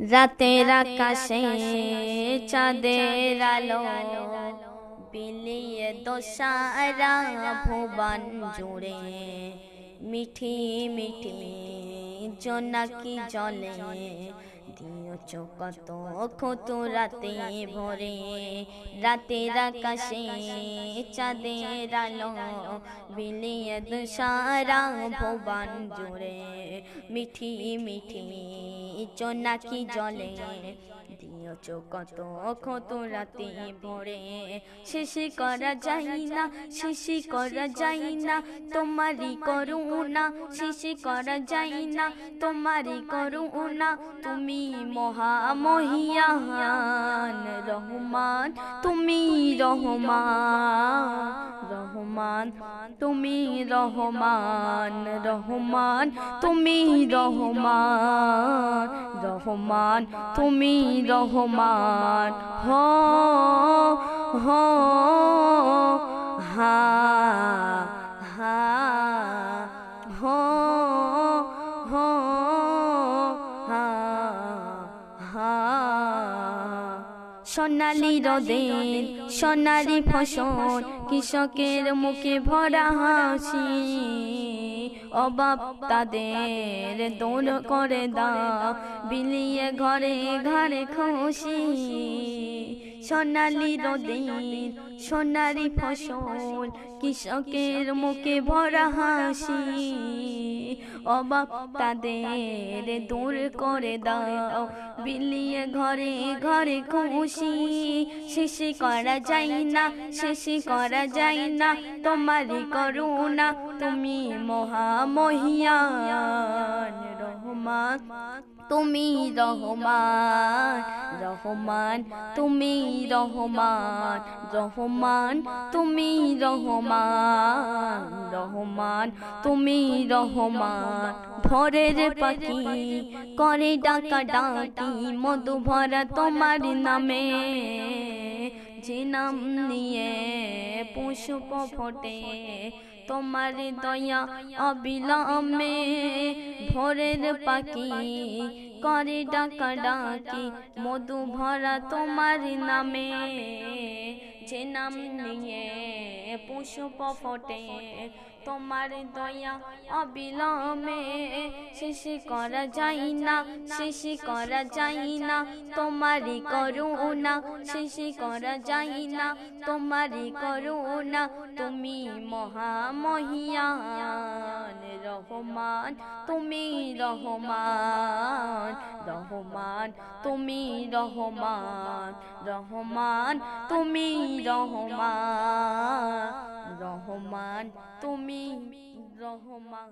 রাতের আকাশে চাঁদের আলো বিলিয়ে দোসারা ভুবন জুড়ে। মিঠি মিঠি জোনাকি জলে? চোখত কত রাতে ভরে। রাতের আকাশে চাঁদের আলো বিলিয়ে দোসারা ভুবন জুড়ে। মিঠি মিঠি জোনাকি জলে? দিও চোখত কত রাতে ভরে শেষে করা যায় না শেষে করা যায় না, তোমারই করুণা। শেষে করা যায় না, তোমারই করুণা। তুমি মহামহিয়ান রহমান, তুমি রহমান। রহমান তুমি রহমান রহমান তুমি রহমান রহমান তুমি রহমান হ হ। হা সোনালি রদের সোনালি ফসল কৃষকের মুখে ভরা হাসি। অবাব তাদের দৌড় করে দাও বিলিয়ে ঘরে ঘরে খুশি। সোনালি রোদের সোনালি ফসল কৃষকের মুখে ভরা হাসি। অবাক তাদের দূর করে দাও। বিলিয়ে ঘরে ঘরে খুশি। শেষে করা যায় না, শেষে করা যায় না। তোমারই করুণা, তুমি মহামহিয়ান রহমান তুমি রহমান রহমান তুমি রহমান রহমান তুমি রহমান রহমান তুমি রহমান ভরের পাখি করে ডাকা ডাকি মধু ভরা তোমার নামে যে নাম নিয়ে পুষ্প ফোটে তোমার দয়া অবিলম্বে ভোরের পাখি করে ডাকা ডাকি। মধু ভরা তোমার নামে যে নাম নিয়ে পুষ্প ফোটে। তোমার দয়া অবিলম্বে শেষ করা যায় না শেষ করা যায় না তোমারই করুণা শেষ করা যায় না তোমারই করুণা, তুমি মহামহিয়ান রহমান, তুমি রহমান রহমান, তুমি রহমান রহমান, তুমি রহমান রহমান, তুমি রহমান।